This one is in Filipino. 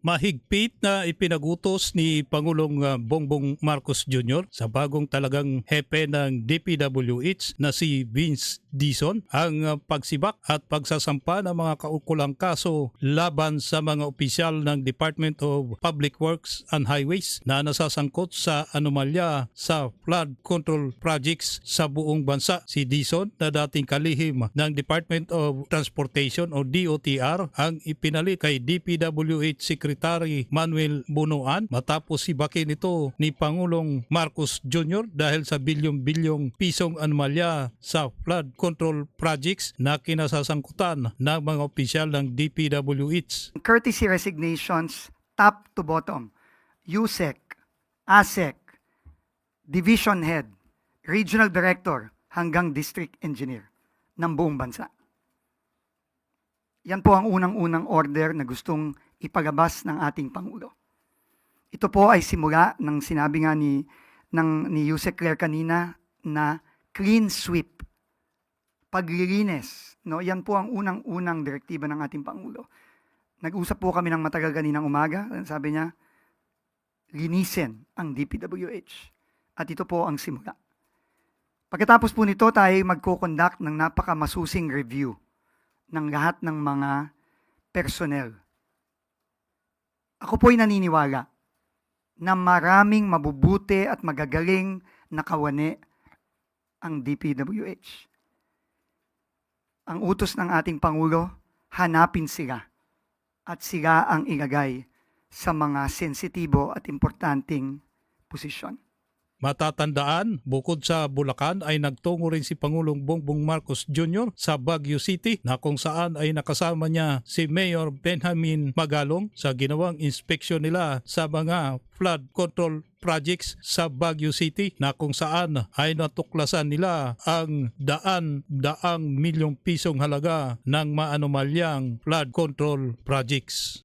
mahigpit na ipinagutos ni Pangulong uh, Bongbong Marcos Jr. sa bagong talagang hepe ng DPWH na si Vince Dizon ang uh, pagsibak at pagsasampa ng mga kaukulang kaso laban sa mga opisyal ng Department of Public Works and Highways na nasasangkot sa anomalya sa flood control projects sa buong bansa. Si Dizon na dating kalihim ng Department of Transportation o DOTR ang ipinalit kay DPWH Secretary Manuel Bunuan matapos si bakin ito ni Pangulong Marcos Jr. dahil sa bilyong-bilyong pisong anomalya sa flood control projects na kinasasangkutan ng mga opisyal ng DPWH. courtesy resignations top to bottom. USEC, ASEC, Division Head, Regional Director hanggang District Engineer ng buong bansa. Yan po ang unang-unang order na gustong ipagabas ng ating Pangulo. Ito po ay simula ng sinabi nga ni, ng, ni Yusek Claire kanina na clean sweep. Paglilinis. No? Yan po ang unang-unang direktiba ng ating Pangulo. Nag-usap po kami ng matagal kaninang umaga. Sabi niya, linisin ang DPWH. At ito po ang simula. Pagkatapos po nito, tayo magko-conduct ng napakamasusing review ng lahat ng mga personnel. Ako po'y naniniwala na maraming mabubuti at magagaling na kawani ang DPWH. Ang utos ng ating Pangulo, hanapin sila at sila ang ilagay sa mga sensitibo at importanteng posisyon. Matatandaan, bukod sa Bulacan ay nagtungo rin si Pangulong Bongbong Marcos Jr. sa Baguio City na kung saan ay nakasama niya si Mayor Benjamin Magalong sa ginawang inspeksyon nila sa mga flood control projects sa Baguio City na kung saan ay natuklasan nila ang daan-daang milyong pisong halaga ng maanomalyang flood control projects.